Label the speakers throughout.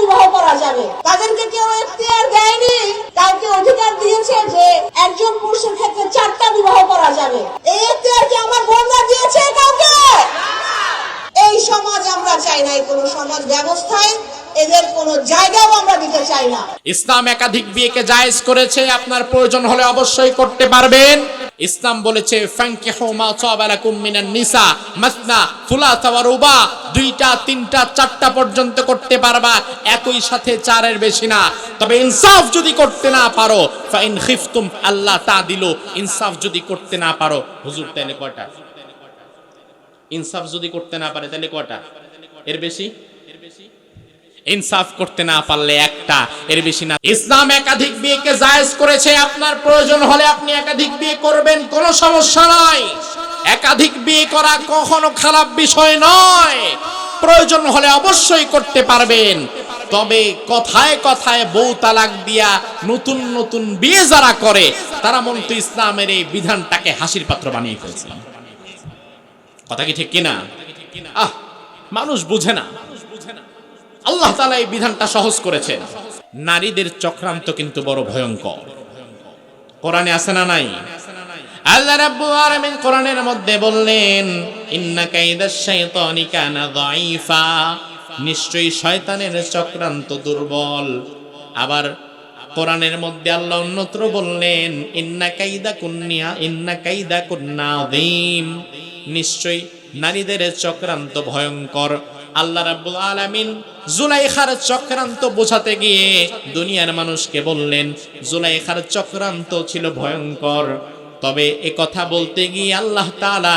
Speaker 1: বিবাহ করা যাবে। তাদেরকে কেউ এখতিয়ার দেয়নি কাউকে অধিকার দিয়েছে যে একজন পুরুষের ক্ষেত্রে চারটা বিবাহ করা যাবে এই এখতিয়ার কি আমার বোনরা দিয়েছে কাউকে এই সমাজ আমরা চাই না এই কোনো সমাজ ব্যবস্থায় এদের কোনো জায়গাও আমরা দিতে চাই না।
Speaker 2: ইসলাম একাধিক বিয়েকে জায়েজ করেছে, আপনার প্রয়োজন হলে অবশ্যই করতে পারবেন। ইসলাম বলেছে দুইটা, তিনটা, চারটা পর্যন্ত করতে পারবা, একই সাথে চারের বেশি না। তবে ইনসাফ যদি করতে না পারো আল্লাহ তা দিল। ইনসাফ যদি করতে না পারো, হুজুর তাহলে কয়টা? ইনসাফ যদি করতে না পারে তাহলে কয়টা? এর বেশি? ইনসাফ করতে না পারলে একটা, এর বেশি না। ইসলাম একাধিক বিয়েকে জায়েজ করেছে, আপনার প্রয়োজন হলে আপনি একাধিক বিয়ে করবেন, কোনো সমস্যা নয় একাধিক বিয়ে করা কখনো খারাপ বিষয় নয়। প্রয়োজন হলে অবশ্যই করতে পারবেন। তবে কথায় কথায় বউ তালাক দিয়া নতুন নতুন বিয়ে যারা করে, তারা মন্তু ইসলামের এই বিধানটাকে হাসির পাত্র বানিয়ে ফেলছে। কথা কি ঠিক কিনা? আহ, মানুষ বুঝে না। আল্লাহ তালা এই বিধানটা সহজ করেছেন। নারীদের চক্রান্ত কিন্তু বড় ভয়ঙ্কর। কোরআনে আছে না নাই? আল্লাহ রাব্বুল আলামিন কোরআনের মধ্যে বললেন, ইন্না কাইদাশ শাইতানি কানা দাঈফা। নিশ্চয়ই শয়তানের চক্রান্ত দুর্বল। আবার কোরআনের মধ্যে আল্লাহ অন্যত্র বললেন, ইন্না কাইদা কুন্নিয়া, ইন্না কাইদা কুন্না আযীম। নিশ্চয়ই নারীদের চক্রান্ত ভয়ঙ্কর। আল্লাহ রাব্বুল আলামিন জুলাইখার চক্রান্ত বোঝাতে গিয়ে দুনিয়ার মানুষকে বললেন, জুলাইখার চক্রান্ত ছিল ভয়ঙ্কর। তবে এ কথা বলতে গিয়ে আল্লাহ তাআলা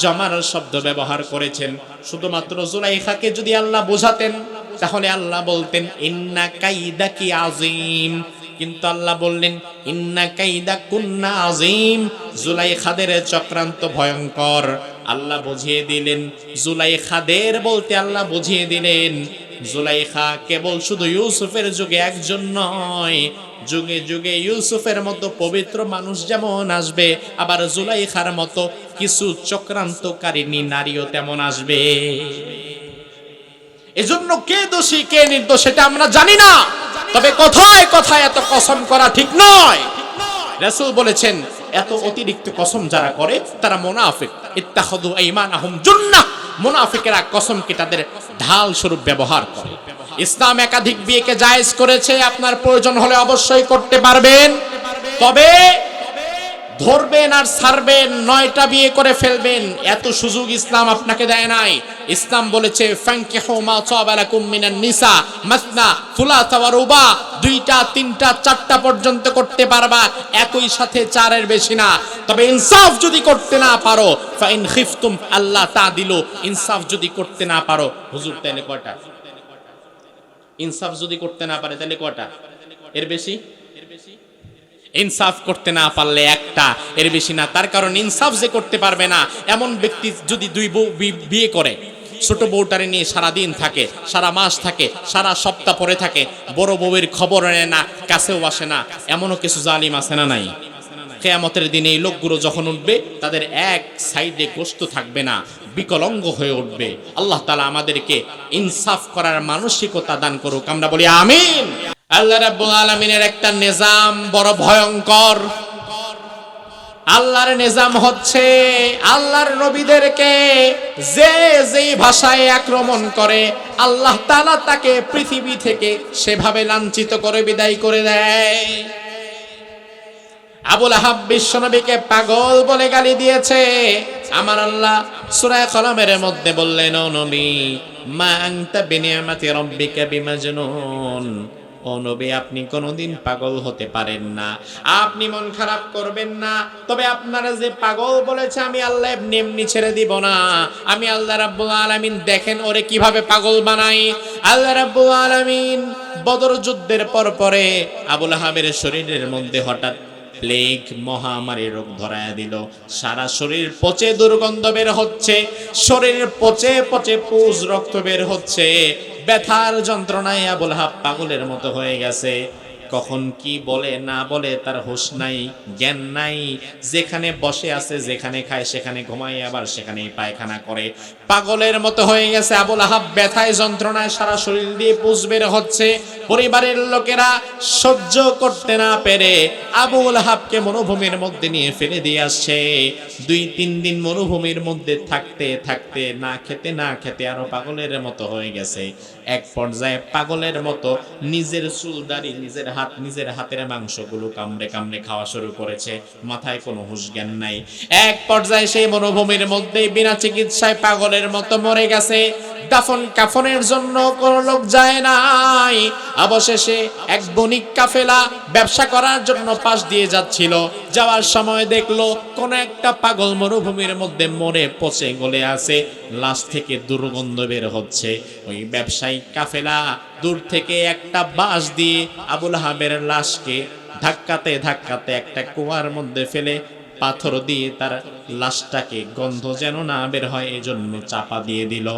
Speaker 2: জমার শব্দ ব্যবহার করেছেন। শুধুমাত্র জুলাইখাকে যদি আল্লাহ বোঝাতেন, তাহলে আল্লাহ বলতেন, ইন্না কাইদা কি আজিম কিন্তু আল্লাহ বললেন, ইন্না কাইদা কুন্না আজিম জুলাইখাদের চক্রান্ত ভয়ঙ্কর। আল্লাহ বুঝিয়ে দিলেন। জুলাইখাদের বলতে আল্লাহ বুঝিয়ে দিলেন। জুলাইখা কেবল শুধু ইউসুফের যুগে একজন নয়। যুগে যুগে ইউসুফের মতো পবিত্র মানুষ যেমন আসবে, আবার জুলাইখার মতো কিছু চক্রান্তকারিনী নারীও তেমন আসবে। এজন্য কে দোষী, কে নির্দোষ সেটা আমরা জানি না। তবে কথায় কথায় এত কসম করা ঠিক নয়। রাসূল বলেছেন এত অতিরিক্ত কসম যারা করে, তারা মুনাফিক। ইমান আইমানাহুম জুন্নাহ। মুনাফিকেরা কসমকে তাদের ঢাল স্বরূপ ব্যবহার করে। ইসলাম একাধিক বিয়েকে জায়েজ করেছে, আপনার প্রয়োজন হলে অবশ্যই করতে পারবেন। তবে ধরবেন আর ছাড়বেন নয়টা বিয়ে করে ফেলবেন। এত সুযোগ ইসলাম আপনাকে দেয় নাই। ইসলাম বলেছে দুইটা, তিনটা, চারটা পর্যন্ত করতে পারবা, একই সাথে চারের বেশি না। তবে ইনসাফ যদি করতে না পারো খিফতুম আল্লাহ তা দিল। ইনসাফ যদি করতে না পারো, হুজুর তাহলে কয়টা? ইনসাফ যদি করতে না পারে তাহলে কয়টা? এর বেশি? ইনসাফ করতে না পারলে একটা, এর বেশি না। তার কারণ ইনসাফ যে করতে পারবে না, এমন ব্যক্তি যদি দুই বউ বিয়ে করে, ছোট বউটারে নিয়ে সারা দিন থাকে, সারা মাস থাকে, সারা সপ্তাহ পরে থাকে, বড় বউয়ের খবর নেয় না, কাছেও আসে না, এমনও কিছু জালিম আছে না নাই? কেয়ামতের দিনে এই লোকগুলো যখন উঠবে, তাদের এক সাইডে গোস্ত থাকবে না, বিকলঙ্গ হয়ে উঠবে। আল্লাহ তালা আমাদেরকে ইনসাফ করার মানসিকতা দান করুক। আমরা বলি, আমিন। আল্লাহ রাব্বুল আলামিনের একটা নিজাম বড় ভয়ঙ্কর। আল্লাহর নিজাম হচ্ছে আল্লাহর নবীদেরকে যে যেই ভাষায় আক্রমণ করে, আল্লাহ তাআলা তাকে পৃথিবী থেকে সেভাবে লাঞ্ছিত করে বিদায় করে দেয়। আবুল আহাব বিশ্বনবীকে পাগল বলে গালি দিয়েছে। আমার আল্লাহ সূরা কলমের মধ্যে বললেন, ও নবী, মা আনতা বিনিয়ামাতি রাব্বিকা বিমাজনুন। ও নবী, আপনি কোনোদিন পাগল হতে পারেন না। আপনি মন খারাপ করবেন না। তবে আপনারা যে পাগল বলেছে, আমি আল্লাহ এমনি এমনি ছেড়ে দিব না। আমি আল্লাহ রাব্বুল আলামিন দেখেন ওরে কীভাবে পাগল বানাই। আল্লাহ রাব্বুল আলামিন বদর যুদ্ধের পর পরে আবুল আহাবের শরীরের মধ্যে হঠাৎ প্লেগ মহামারী রোগ ধরায় দিল। সারা শরীর পচে দুর্গন্ধ বের হচ্ছে, শরীর পচে পচে পুজ রক্ত বের হচ্ছে। ব্যথার যন্ত্রণায় আবুল হাব পাগলের মতো হয়ে গেছে। কখন কি বলে, না বলে তার হোশ নাই, জ্ঞান নাই। যেখানে বসে আছে, যেখানে খায়, সেখানে ঘুমায়, আবার সেখানেই পায়খানা করে। পাগলের মতো হয়ে গেছে আবুল আহাব, ব্যথায় যন্ত্রণায় সারা শরীর দিয়ে পুষ বের হচ্ছে। পরিবারের লোকেরা সহ্য করতে না পেরে আবুল আহাবকে মরুভূমির মধ্যে নিয়ে ফেলে দিয়ে আসছে। দুই, তিন দিন মরুভূমির মধ্যে থাকতে থাকতে, না খেতে না খেতে আরও পাগলের মতো হয়ে গেছে। এক পর্যায়ে পাগলের মতো নিজের চুল চুলদারি নিজের হাত নিজের হাতের মাংসগুলো কামড়ে কামড়ে খাওয়া শুরু করেছে। মাথায় কোনো হুঁশ জ্ঞান নাই। এক পর্যায়ে সেই মরুভূমির মধ্যেই বিনা চিকিৎসায় পাগলের মতো মরে গেছে। দাফন কাফনের জন্য কোন লোক যায় নাই। অবশেষে এক বণিক কাফেলা ব্যবসা করার জন্য পাশ দিয়ে যাচ্ছিল। যাওয়ার সময় দেখল কোন একটা পাগল মরুভূমির মধ্যে মরে পচে গলে আছে। লাশ থেকে দুর্গন্ধ বের হচ্ছে। ওই ব্যবসায়ী কাফেলা দূর থেকে একটা বাঁশ দিয়ে আবুল হাবের লাশকে ধাক্কাতে ধাক্কাতে একটা কুয়ার মধ্যে ফেলে পাথর দিয়ে তার লাশটাকে গন্ধ যেন না বের হয় এই জন্য চাপা দিয়ে দিল।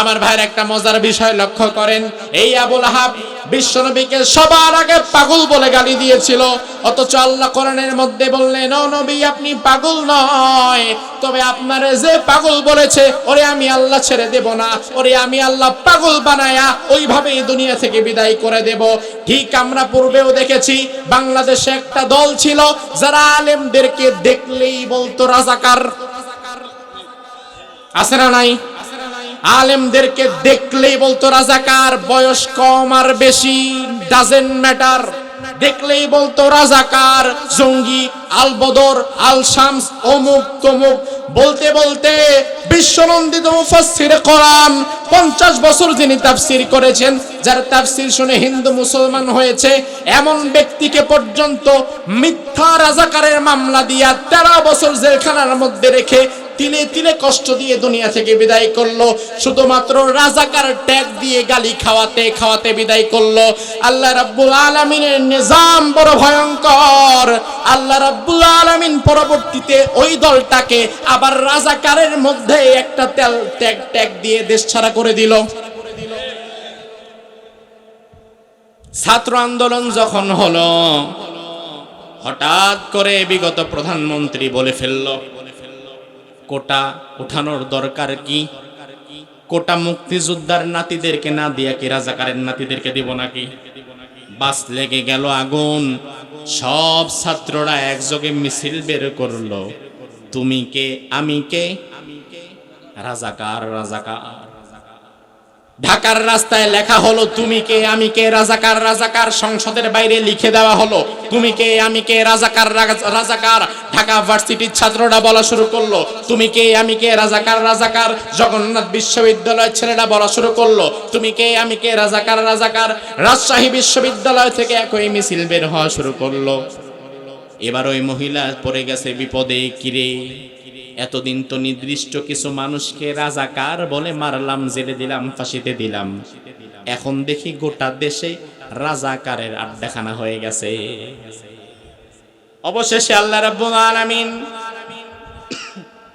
Speaker 2: আমার ভাইয়ের একটা মজার বিষয় লক্ষ্য করেন। এই আবুল আহাব বিশ্বনবীকে সবার আগে পাগল বলে গালি দিয়েছিল। অথচ আল্লাহ কোরআনের মধ্যে বললেন, ও নবী, আপনি পাগল নয়। তবে আপনারে যে পাগল বলেছে, ওরে আমি আল্লাহ ছেড়ে দেব না। ওরে আমি আল্লাহ পাগল বানায়া ওইভাবে এই দুনিয়া থেকে বিদায় করে দেব। ঠিক আমরা পূর্বেও দেখেছি, বাংলাদেশে একটা দল ছিল, যারা আলেমদেরকে দেখলেই বলতো রাজাকার। আছে না নাই? আলেমদেরকে দেখলেই বলতো রাজাকার, বয়স কম আর বেশি ডাজেন্ট ম্যাটার দেখলেই বলতো রাজাকার, জঙ্গি, আলবদর আল শামস অমুক তমুক বলতে বলতে বিশ্বনন্দিত মুফাসসির কোরআন পঞ্চাশ বছর যিনি তাফসির করেছেন, যার তাফসির শুনে হিন্দু মুসলমান হয়েছে, এমন ব্যক্তিকে পর্যন্ত মিথ্যা রাজাকারের মামলা দিয়া তেরো বছর জেলখানার মধ্যে রেখে তিলে তিলে কষ্ট দিয়ে দুনিয়া থেকে বিদায় করল। শুধুমাত্র রাজাকার ট্যাগ দিয়ে গালি খাওয়াতে খাওয়াতে বিদায় করল। আল্লাহ রাব্বুল আলামিনের নিজাম বড় ভয়ঙ্কর। আল্লাহ রাব্বুল আলামিন পরবর্তীতে ওই দলটাকে আবার রাজাকারের মধ্যে একটা তেল ট্যাগ ট্যাগ দিয়ে দেশ ছাড়া করে দিল। ছাত্র আন্দোলন যখন হলো, হঠাৎ করে বিগত প্রধানমন্ত্রী বলে ফেলল। কোটা উঠানোর দরকার কি? কোটা মুক্তিযোদ্ধার নাতিদেরকে না দিয়া কি রাজাকারের নাতিদেরকে দিব নাকি? বাস লেগে গেল আগুন। সব ছাত্ররা একযোগে মিছিল বের করল। তুমি কে? আমি কে? রাজাকার রাজাকার। ঢাকার রাস্তায় লেখা হলো, তুমি কে, আমি কে? রাজাকার রাজাকার, সংসদের বাইরে লিখে দেওয়া হলো, তুমি কে, আমি কে? রাজাকার রাজাকার, ঢাকা ভার্সিটির ছাত্ররা বলা শুরু করল, তুমি কে, আমি কে? রাজাকার রাজাকার, জগন্নাথ বিশ্ববিদ্যালয়ের ছেলেরা বলা শুরু করল, তুমি কে, আমি কে? রাজাকার রাজাকার, রাজশাহী বিশ্ববিদ্যালয় থেকে একই মিছিল বের হওয়া শুরু করল। এবার ওই মহিলা পড়ে গেছে বিপদে কিরে এতদিন তো নির্দিষ্ট কিছু মানুষকে রাজাকার বলে মারলাম, জেলে দিলাম, ফাঁসিতে দিলাম। এখন দেখি গোটা দেশে রাজাকারের আড্ডাখানা হয়ে গেছে। অবশেষে আল্লাহ রাব্বুল আলামিন